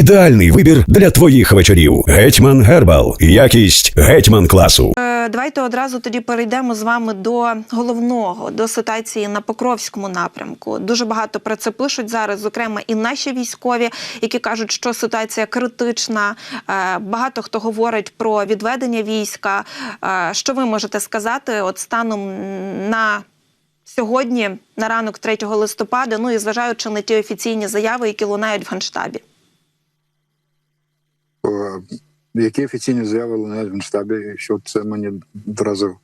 Ідеальний вибір для твоїх вечорів. Гетьман Гербал. Якість гетьман класу. Е, Давайте одразу тоді перейдемо з вами до головного, до ситуації на Покровському напрямку. Дуже багато про це пишуть зараз, зокрема і наші військові, які кажуть, що ситуація критична. Е, Багато хто говорить про відведення війська. Е, Що ви можете сказати, от станом на сьогодні, на ранок 3 листопада, ну і зважаючи на ті офіційні заяви, які лунають в Генштабі? Е, Які офіційні заяви лунають в Генштабі, що це мені одразу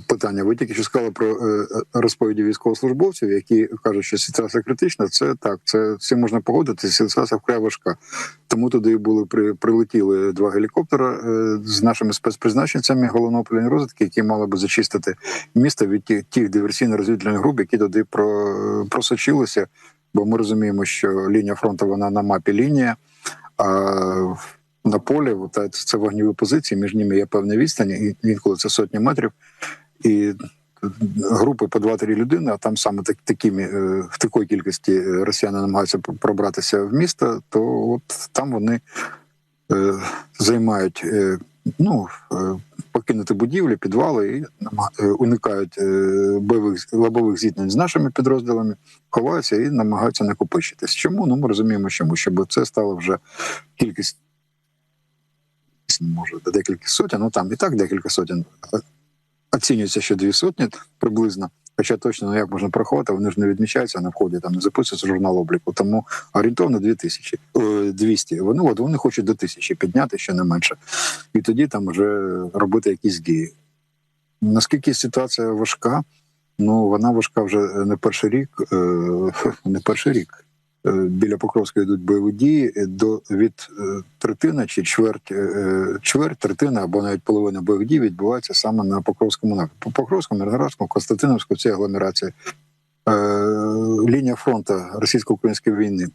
питання. Ви тільки що сказали про е, розповіді військовослужбовців, які кажуть, що ситуація критична. Це так, це всім можна погодитися. Ситуація вкрай важка. Тому туди були при прилетіли два гелікоптера е, з нашими спецпризначенцями головного управління розвідки, які мали би зачистити місто від тих, тих диверсійно-розвідувальних груп, які туди про, просочилися. Бо ми розуміємо, що лінія фронту вона на мапі лінія. А на полі от, це вогневі позиції, між ними є певна відстань, інколи це сотні метрів. І групи по 2-3 людини, а там саме так, такими, е, в такої кількості росіяни намагаються пробратися в місто, то от там вони е, займають е, ну, е, покинути будівлі, підвали і е, уникають е, бойових лобових зіткнень з нашими підрозділами, ховаються і намагаються накопичитись. Чому? Ну ми розуміємо, чому, щоб це стало вже кількість. Може, декілька сотень, ну там і так декілька сотень. Оцінюється, що дві сотні приблизно. Хоча точно ну як можна порахувати, вони ж не відмічаються на вході, там не записується журнал обліку. Тому орієнтовно 2000, е, 200. Вони от вони хочуть до тисячі підняти ще не менше, і тоді там вже робити якісь дії. Наскільки ситуація важка? Ну вона важка вже не перший рік, е, не перший рік. Е, Біля Покровська йдуть бойові дії до від е, третина чи чверть, е, чверть, третина або навіть половина бойових дій відбувається саме на Покровському напрямку. По Покровському, Мирноградському, Константиновську це агломерація. Лінія фронту російсько-української війни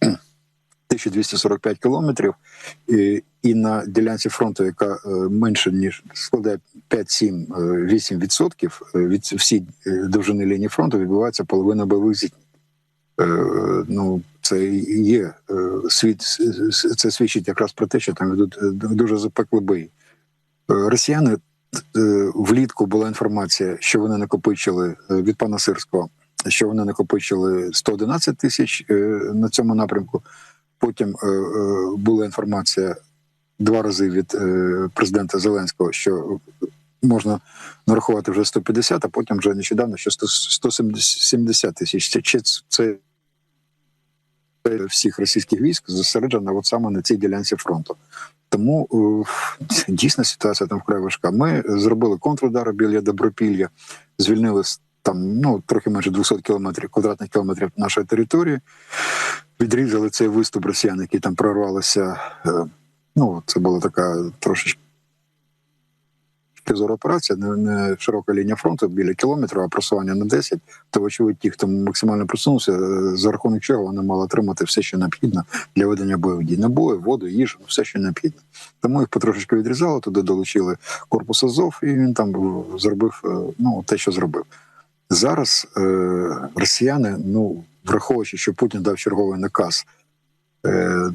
1245 кілометрів, і, на ділянці фронту, яка менше ніж складає 5-7 8 відсотків е, від всієї е, довжини лінії фронту, відбувається половина бойових зіткнень. Е, ну це є е, світ, це свідчить якраз про те, що там йдуть е, дуже запекли бої. Росіяни влітку була інформація, що вони накопичили від пана Сирського, що вони накопичили 111 тисяч на цьому напрямку. Потім була інформація два рази від президента Зеленського, що можна нарахувати вже 150, а потім вже нещодавно, що 100 170 тисяч. Чи це всіх російських військ зосереджено от саме на цій ділянці фронту. Тому е, дійсно ситуація там вкрай важка. Ми зробили контрудар біля Добропілля, звільнили там ну трохи менше 200 кілометрів квадратних кілометрів нашої території. Відрізали цей виступ росіян, які там прорвалися. Е, ну це була така трошечки зору операція, не, не широка лінія фронту біля кілометра, а просування на 10, то вочевидь ті, хто максимально просунувся, за рахунок чого вони мали отримати все, що необхідно для ведення бойових дій. Набої, воду, їжу, ну, все, що необхідно. Тому їх потрошечки відрізали, туди долучили корпус Азов, і він там е, зробив е, ну, те, що зробив. Зараз е, росіяни, ну враховуючи, що Путін дав черговий наказ, е,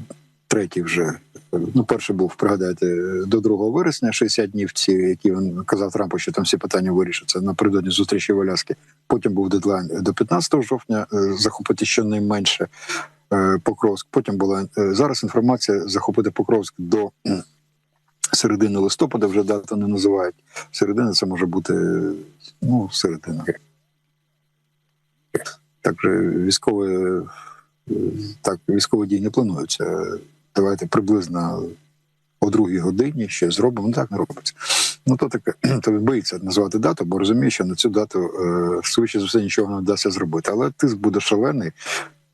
третій вже ну, перший був, пригадайте, до 2 вересня, 60 днів ці, які він казав Трампу, що там всі питання вирішаться напередодні зустрічі в Аляскі. Потім був дедлайн до 15 жовтня е, захопити щонайменше е, Покровськ. Потім була е, зараз інформація захопити Покровськ до середини листопада, вже дату не називають. Середина це може бути ну, середина. Так військові, так, військові дії не плануються. Давайте приблизно о другій годині ще зробимо. Ну так не робиться. Ну то таке, то боїться назвати дату, бо розуміє, що на цю дату е, швидше за все нічого не вдасться зробити. Але тиск буде шалений.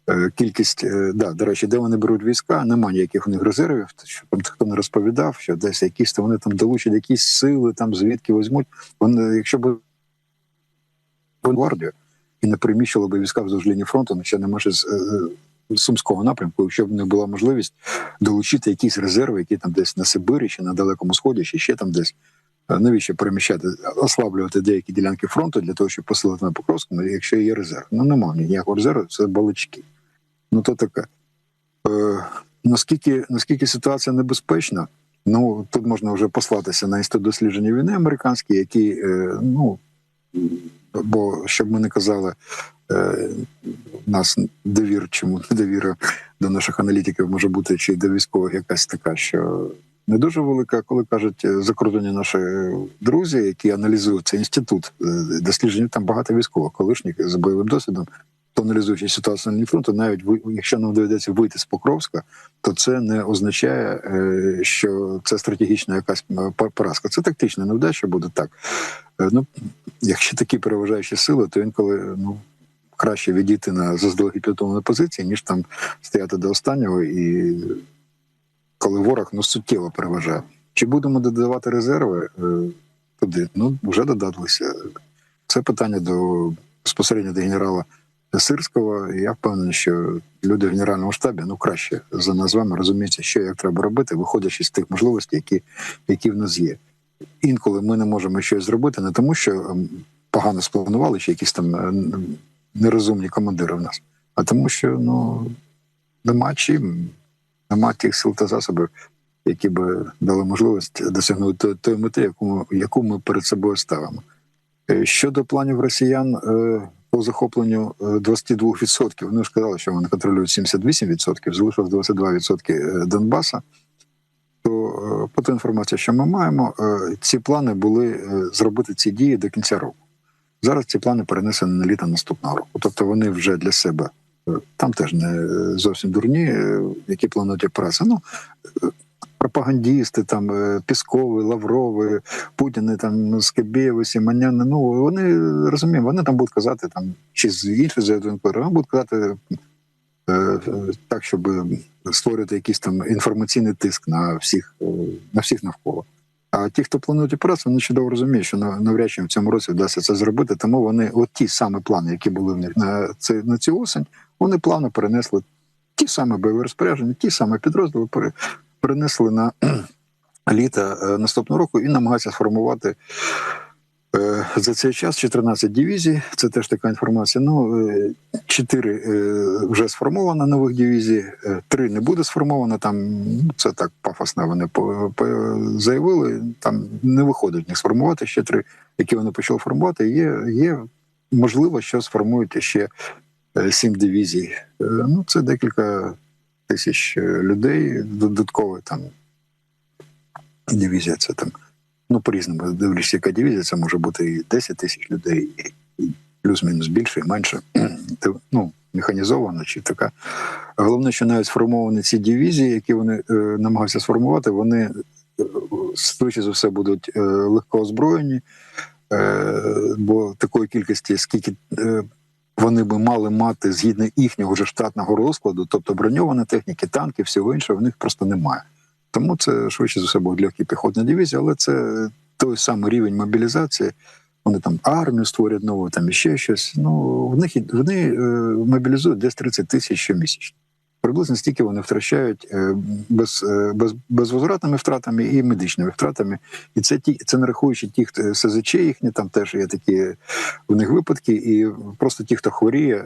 Е, Кількість, е, да, до речі, де вони беруть війська, немає ніяких у них резервів. Що там хто не розповідав, що десь якісь то вони там долучать якісь сили, там звідки візьмуть. Вони, якщо б гвардію і не приміщили б війська вздовж лінії фронту, ну ще не може з е, Сумського напрямку, якщо б не була можливість долучити якісь резерви, які там десь на Сибирі чи на Далекому Сході, чи ще там десь. Е, Навіщо переміщати, ослаблювати деякі ділянки фронту для того, щоб посилити на Покровському, якщо є резерв? Ну немає ніякого резерву, це балачки. Ну то таке. Е, наскільки, наскільки ситуація небезпечна, ну тут можна вже послатися на інститут дослідження війни американський, який е, ну бо щоб ми не казали, нас довір, чому недовіра до наших аналітиків може бути чи до військових якась така, що не дуже велика, коли кажуть е, закордонні наші друзі, які аналізують цей інститут е, дослідження, там багато військових, колишніх з бойовим досвідом. То аналізуючи ситуацію на лінії фронту, навіть якщо нам доведеться вийти з Покровська, то це не означає, е, що це стратегічна якась е, поразка. Це тактична невдача буде так. Е, Ну, якщо такі переважаючі сили, то інколи ну краще відійти на заздалегідь підготовлені позиції, ніж там стояти до останнього, і коли ворог ну суттєво переважає. Чи будемо додавати резерви е, туди? Ну вже додалися. Це питання до безпосередньо до генерала Сирського. Я впевнений, що люди в генеральному штабі ну краще за нас з вами розуміються, що як треба робити, виходячи з тих можливостей, які, які в нас є. Інколи ми не можемо щось зробити, не тому, що ем, погано спланували, чи якісь там е, нерозумні командири в нас, а тому, що ну нема чим, нема тих сил та засобів, які би дали можливість досягнути тої- мети, яку яку ми перед собою ставимо. Е, Щодо планів росіян е, по захопленню е, 22%, вони ж сказали, що вони контролюють 78%, залишилось 22% е, Донбаса. То е, по тій інформації, що ми маємо, е, ці плани були е, зробити ці дії до кінця року. Зараз ці плани перенесені на літо наступного року. Тобто вони вже для себе е, там теж не зовсім дурні, е, які планують операції. Ну, е, пропагандісти, там Піскови, Лаврови, Путіни, там Скебєєви, Сіманяни. Ну вони розуміємо, вони там будуть казати там чи з інших заявлених вони будуть казати так, щоб створювати якийсь там інформаційний тиск на всіх, на всіх навколо. А ті, хто планують операцію, вони чудово розуміють, що навряд чи в цьому році вдасться це зробити. Тому вони, от ті самі плани, які були в них на це на цю осень, вони плавно перенесли ті самі бойові розпорядження, ті самі підрозділи перенесли на літо е, наступного року і намагаються сформувати за цей час 14 дивізій. Це теж така інформація. Ну е, 4 е, вже сформовано нових дивізій, 3 не буде сформовано. Там це так пафосно. Вони заявили. Там не виходить них сформувати ще три, які вони почали формувати. Є, є можливо, що сформують ще е, сім дивізій. Е, Ну це декілька тисяч е, людей додатково там. Дивізія це там. Ну, по-різному, дивлюсь, яка дивізія, це може бути і 10 тисяч людей, і плюс-мінус більше, і менше. Ну, механізована чи така. Головне, що навіть сформовані ці дивізії, які вони е, намагаються сформувати, вони е, швидше за все будуть е, легко озброєні, е, бо такої кількості, скільки е, вони би мали мати згідно їхнього вже штатного розкладу, тобто броньовані техніки, танки, всього іншого, в них просто немає. Тому це швидше за все буде легкі піхотні дивізії, але це той самий рівень мобілізації. Вони там армію створять нову, там іще щось. Ну в них вони е, мобілізують десь 30 тисяч щомісячно. Приблизно стільки вони втрачають е, без, е, без, безвозвратними втратами і медичними втратами. І це ті, це не рахуючи хто СЗЧ їхні, там теж є такі в них випадки, і просто ті, хто хворіє,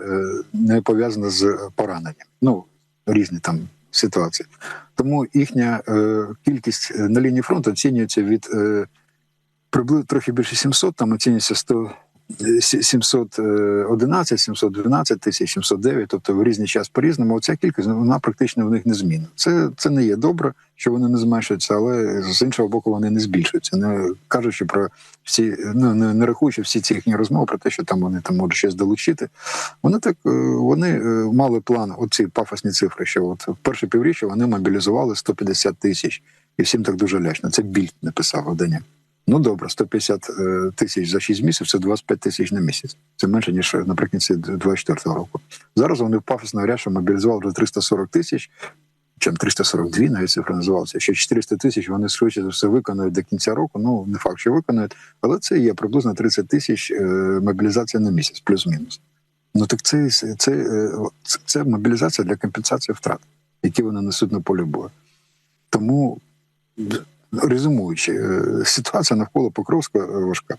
не пов'язано з пораненням. Ну різні там ситуації. Тому їхня е, кількість е, на лінії фронту оцінюється від е, приблизно трохи більше 700, там оцінюється 100, е, сі- 711, 712 тисяч, 709, тобто в різний час по-різному. Оця кількість ну, вона практично в них не змінна. Це, це не є добре, що вони не зменшуються, але з іншого боку вони не збільшуються. Не кажучи про всі, ну не, не рахуючи всі ці їхні розмови про те, що там вони там можуть щось долучити. Вони так е, вони е, мали план, оці пафосні цифри, що от в перше півріччя вони мобілізували 150 тисяч, і всім так дуже лячно. Це більд написав видання. Ну добре, 150 е, тисяч за 6 місяців це 25 тисяч на місяць. Це менше ніж наприкінці 24 року. Зараз вони пафосно говорять, що мобілізували вже 340 тисяч, чим 342 навіть цифра називалася. Ще 400 тисяч вони швидше за все виконують до кінця року. Ну не факт, що виконують, але це є приблизно 30 тисяч е, мобілізація на місяць, плюс-мінус. Ну так це, це, е, це, це мобілізація для компенсації втрат, які вони несуть на полі бою. Тому, резюмуючи, е, ситуація навколо Покровська е, важка.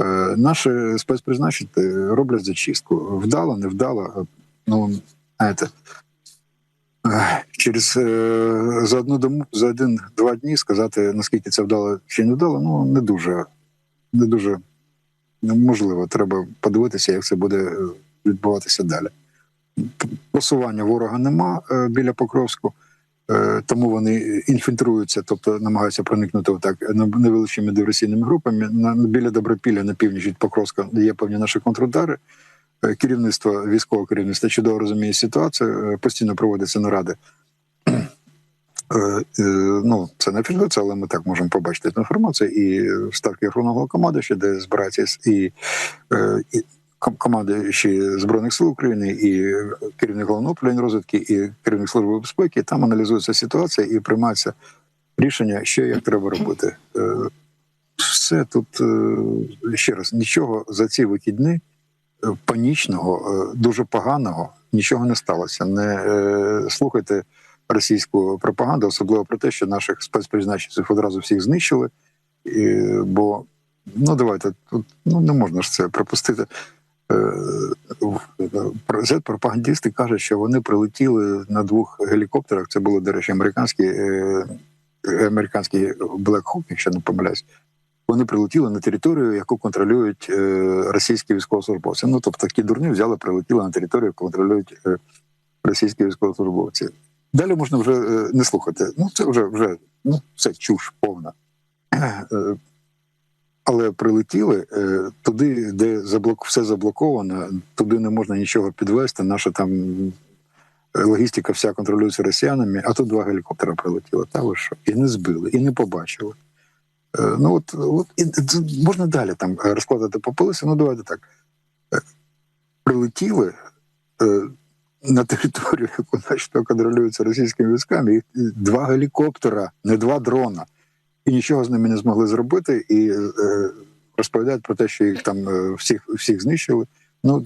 Е, Наші спецпризначити роблять зачистку. Вдало, не вдало. е, Ну, знаєте, через за одну дому за один-два дні сказати, наскільки це вдало чи не вдало, ну не дуже, не дуже можливо. Треба подивитися, як це буде відбуватися далі. Просування ворога нема біля Покровську, тому вони інфільтруються, тобто намагаються проникнути отак не- невеличкими диверсійними групами. На біля Добропілля на північ від Покровська є певні наші контрудари. Е, Керівництво військове керівництво чудово розуміє ситуацію, е, постійно проводяться наради. Е, е, Ну, це не фільтрується, але ми так можемо побачити інформацію. І ставки Верховного командуюча, де збирається і, е, і ком- командуючі Збройних сил України, і керівник головного управління розвідки, і керівник служби безпеки. Там аналізується ситуація і приймається рішення, що як треба робити. Е, Все тут е, ще раз нічого за ці вихідні е, панічного, дуже поганого нічого не сталося. Не слухайте російську пропаганду, особливо про те, що наших спецпризначенців одразу всіх знищили. Бо ну давайте тут ну не можна ж це пропустити. Е, пропагандисти кажуть, що вони прилетіли на двох гелікоптерах. Це були, до речі, американські е, американські Black Hawk, якщо не помиляюсь. Вони прилетіли на територію, яку контролюють е, російські військовослужбовці. Ну тобто такі дурні взяли, прилетіли на територію, яку контролюють е, російські військовослужбовці. Далі можна вже е, не слухати. Ну це вже вже ну це чуш повна. Але прилетіли е, туди, де заблок... все заблоковано, туди не можна нічого підвести. Наша там логістика вся контролюється росіянами, а тут два гелікоптера прилетіло. Та ви що? І не збили, і не побачили. Е, ну от, от і, можна далі там розкладати по полисі. Ну давайте так. Е, прилетіли. На територію, яку начебто контролюється російськими військами, їх два гелікоптера, не два дрона, і нічого з ними не змогли зробити. І е, розповідають про те, що їх там е, всіх всіх знищили. Ну,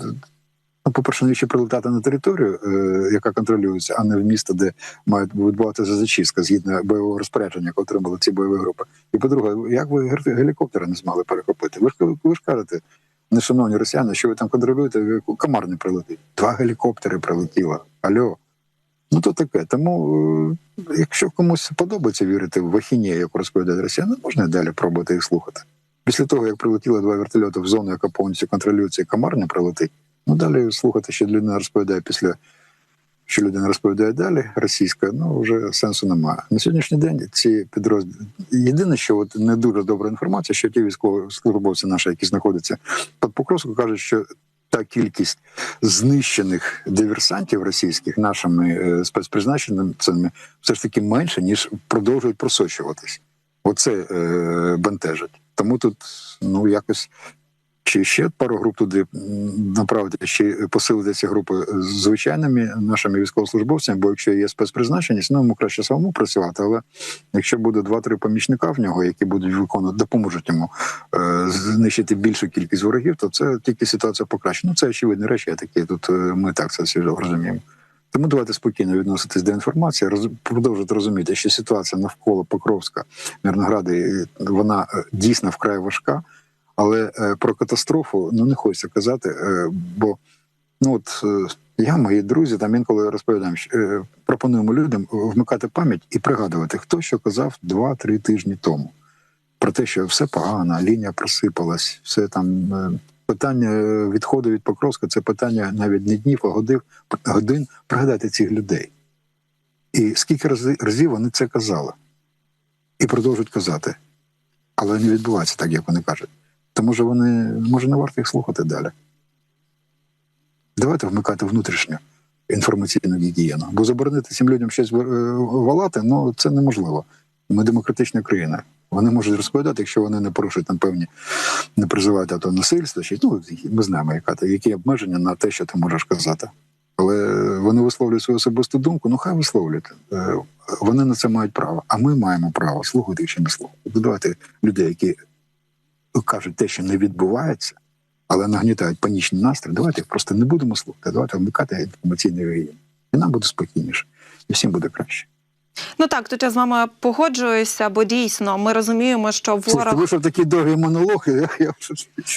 ну по-перше, навіщо прилетати на територію, е, яка контролюється, а не в місто, де мають відбуватися зачистка згідно бойового розпорядження, яке отримали ці бойові групи. І по-друге, як ви гелікоптери не змогли перехопити? Ви ж ви ж кажете, нешановні росіяни, що ви там контролюєте, комар не прилетить. Два гелікоптери прилетіло. Альо. Ну то таке. Тому, е, якщо комусь подобається вірити в ахінею, яку розповідають росіяни, можна і далі пробувати їх слухати. Після того, як прилетіли два вертольоти в зону, яка повністю контролюється, і комар не прилетить, ну далі слухати, що людина розповідає після. Що людина розповідає далі, російська, ну вже сенсу немає. На сьогоднішній день ці підрозділи. Єдине, що от не дуже добра інформація, що ті військовослужбовці наші, які знаходяться під Покровську, кажуть, що та кількість знищених диверсантів російських нашими спецпризначеними спецпризначенцями все ж таки менше, ніж продовжують просочуватись. Оце е, бентежить. Тому тут ну якось чи ще пару груп туди направити, чи посилити ці групи з звичайними нашими військовослужбовцями, бо якщо є спецпризначеність, ну йому краще самому працювати. Але якщо буде два-три помічника в нього, які будуть виконувати, допоможуть йому е, знищити більшу кількість ворогів, то це тільки ситуація покращить. Ну це очевидні речі, такі тут е, ми так це всі розуміємо. Тому давайте спокійно відноситись до інформації, роз, продовжувати розуміти, що ситуація навколо Покровська, Мирнограда, е, вона е, дійсно вкрай важка. Але е, про катастрофу ну не хочеться казати, е, бо ну от е, я, мої друзі, там інколи розповідаємо, що, пропонуємо людям вмикати пам'ять і пригадувати, хто що казав 2-3 тижні тому про те, що все погано, лінія просипалась, все там. Питання відходу від Покровська це питання навіть не днів, а годин, годин пригадати цих людей. І скільки разів вони це казали, і продовжують казати. Але не відбувається так, як вони кажуть. То може вони може не варто їх слухати далі. Давайте вмикати внутрішню інформаційну гігієну. Бо заборонити цим людям щось е, валати, ну це неможливо. Ми демократична країна. Вони можуть розповідати, якщо вони не порушують там певні, не призивають ато насильство, чи ну ми знаємо, яка які обмеження на те, що ти можеш казати. Але вони висловлюють свою особисту думку, ну хай висловлюють. Е, Вони на це мають право, а ми маємо право слухати чи не слухати. Тобто Давайте людей, які кажуть те, що не відбувається, але нагнітають панічний настрій, давайте просто не будемо слухати, давайте вмикати інформаційний гігієн. І нам буде спокійніше, і всім буде краще. Ну так, тут я з вами погоджуюся, бо дійсно ми розуміємо, що ворог вийшов такий довгий монолог, я, я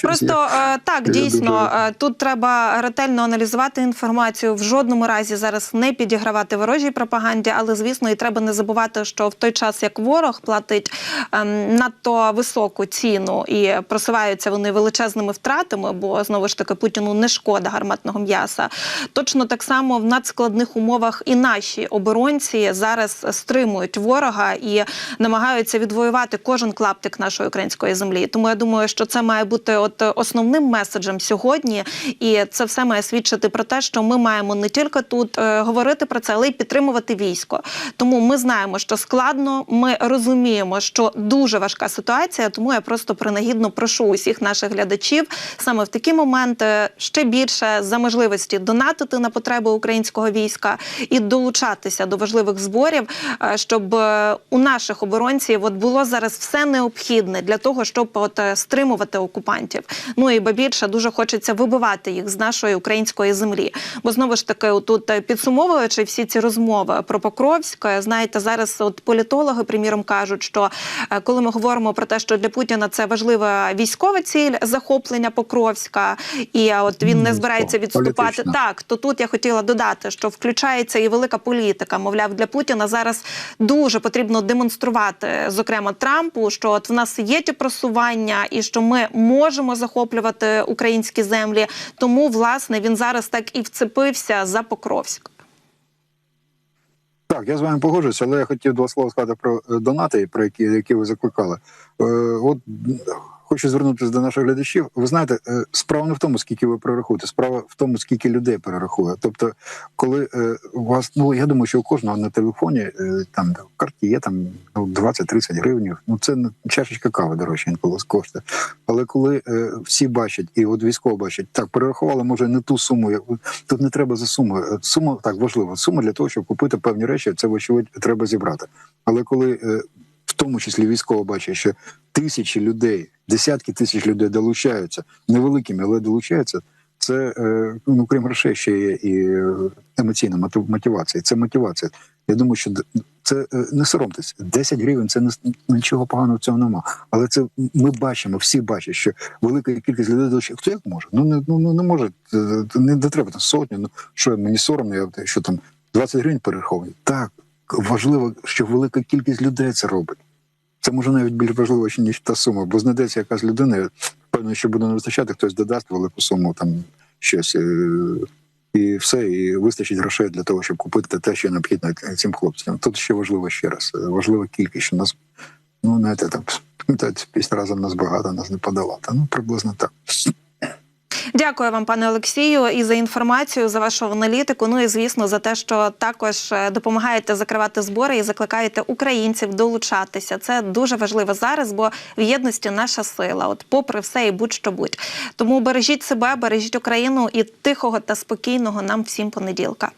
Просто е, так я дійсно дуже- е, тут треба ретельно аналізувати інформацію. В жодному разі зараз не підігравати ворожій пропаганді, але звісно, і треба не забувати, що в той час як ворог платить ем, надто високу ціну і просуваються вони величезними втратами, бо знову ж таки Путіну не шкода гарматного м'яса. Точно так само в надскладних умовах і наші оборонці зараз стримують ворога і намагаються відвоювати кожен клаптик нашої української землі. Тому я думаю, що це має бути от основним меседжем сьогодні, і це все має свідчити про те, що ми маємо не тільки тут е, говорити про це, але й підтримувати військо. Тому ми знаємо, що складно. Ми розуміємо, що дуже важка ситуація. Тому я просто принагідно прошу усіх наших глядачів саме в такі моменти ще більше за можливості донатити на потреби українського війська і долучатися до важливих зборів, щоб е, у наших оборонців от було зараз все необхідне для того, щоб от е, стримувати окупантів. Ну і ба більше дуже хочеться вибивати їх з нашої української землі. Бо знову ж таки, тут е, підсумовуючи всі ці розмови про Покровськ, е, знаєте, зараз от політологи, приміром, кажуть, що е, коли ми говоримо про те, що для Путіна це важлива військова ціль захоплення Покровська, і е, от він не збирається відступати. політична. Так, то тут я хотіла додати, що включається і велика політика. Мовляв, для Путіна зараз дуже потрібно демонструвати, зокрема Трампу, що от в нас є ті просування, і що ми можемо захоплювати українські землі. Тому власне він зараз так і вцепився за Покровськ. Так, я з вами погоджуюся, але я хотів два слова сказати про е, донати, про які, які ви закликали. Е, от хочу звернутися до наших глядачів. Ви знаєте, е, справа не в тому, скільки ви перерахуєте, справа в тому, скільки людей перерахує. Тобто, коли е, у вас, ну я думаю, що у кожного на телефоні е, там в карті є там ну, 20-30 гривень. Ну це чашечка кави дорожче інколи коштує. Але коли всі бачать, і от військово бачать, так перерахували, може не ту суму. Тут не треба за сумою. Е, Сума так важлива. Сума для того, щоб купити певні речі, це вочевидь треба зібрати. Але коли тому числі військово бачить, що тисячі людей, десятки тисяч людей долучаються невеликими, але долучаються. Це е, ну крім грошей, ще є і е, емоційна мотив- мотивація. Це мотивація. Я думаю, що це е, не соромтесь. 10 гривень це не нічого поганого в цьому нема. Але це ми бачимо, всі бачать, що велика кількість людей долучає. Хто як може? Ну не ну, ну не може не, не треба там сотні. Ну що мені соромно, я що там 20 гривень перераховую. Так важливо, що велика кількість людей це робить. Це може навіть більш важливо, ніж та сума, бо знайдеться якась людина, певно, що буде не вистачати, хтось додасть велику суму, там щось, е, і все, і вистачить грошей для того, щоб купити те, що необхідно цим хлопцям. Тут ще важливо ще раз, е, важлива кількість, що нас, ну, знаєте, там, пам'ятаєте, після разом нас багато, нас не подолати. Ну, приблизно так. Дякую вам, пане Олексію, і за інформацію, за вашу аналітику. Ну і звісно, за те, що також е, допомагаєте закривати збори і закликаєте українців долучатися. Це дуже важливо зараз, бо в єдності наша сила. От, попри все, і будь-що будь. Тому бережіть себе, бережіть Україну і тихого та спокійного нам всім понеділка.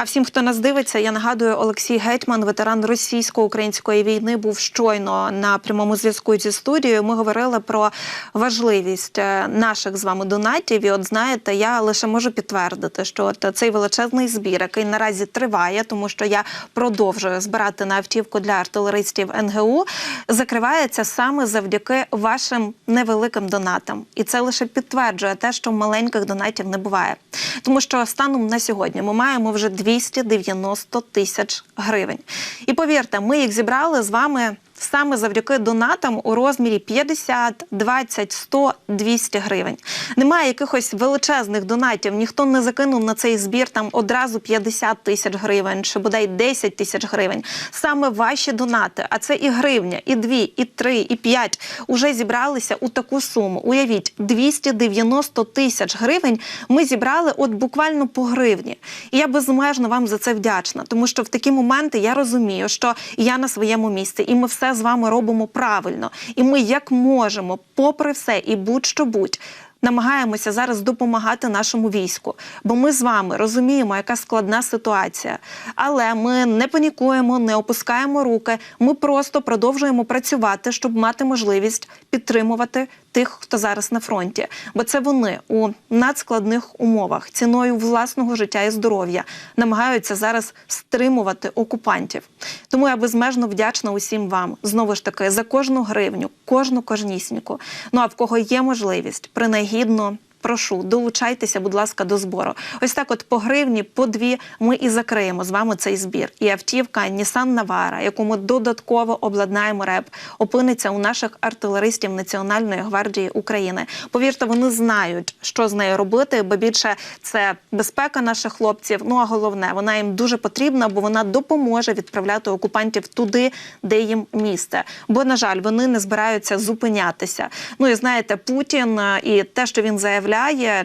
А всім, хто нас дивиться, я нагадую, Олексій Гетьман, ветеран російсько-української війни, був щойно на прямому зв'язку зі студією. Ми говорили про важливість е, наших з вами донатів. І от знаєте, я лише можу підтвердити, що от цей величезний збір, який наразі триває, тому що я продовжую збирати на автівку для артилеристів НГУ, закривається саме завдяки вашим невеликим донатам. І це лише підтверджує те, що маленьких донатів не буває. Тому що станом на сьогодні ми маємо вже 290 тисяч гривень. І повірте, ми їх зібрали з вами саме завдяки донатам у розмірі 50, 20, 100, 200 гривень. Немає якихось величезних донатів. Ніхто не закинув на цей збір там одразу 50 тисяч гривень чи бодай 10 тисяч гривень. Саме ваші донати, а це і гривня, і дві, і три, і п'ять, уже зібралися у таку суму. Уявіть, 290 тисяч гривень ми зібрали от буквально по гривні. І я безмежно вам за це вдячна, тому що в такі моменти я розумію, що я на своєму місці, і ми все з вами робимо правильно. І ми як можемо, попри все, і будь-що будь. Намагаємося зараз допомагати нашому війську, бо ми з вами розуміємо, яка складна ситуація. Але ми не панікуємо, не опускаємо руки. Ми просто продовжуємо працювати, щоб мати можливість підтримувати тих, хто зараз на фронті, бо це вони у надскладних умовах ціною власного життя і здоров'я намагаються зараз стримувати окупантів. Тому я безмежно вдячна усім вам знову ж таки за кожну гривню, кожну кожнісіньку. Ну а в кого є можливість, принагідно. Прошу, долучайтеся, будь ласка, до збору. Ось так, от по гривні, по дві ми і закриємо з вами цей збір. І автівка Nissan Navara, яку ми додатково обладнаємо РЕП, опиниться у наших артилеристів Національної гвардії України. Повірте, вони знають, що з нею робити, бо більше це безпека наших хлопців. Ну а головне, вона їм дуже потрібна, бо вона допоможе відправляти окупантів туди, де їм місце. Бо, на жаль, вони не збираються зупинятися. Ну і знаєте, Путін е, і те, що він заявляє,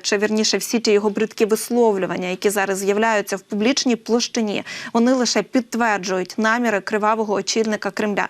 чи вірніше всі ті його бридкі висловлювання, які зараз з'являються в публічній площині, вони лише підтверджують наміри кривавого очільника Кремля.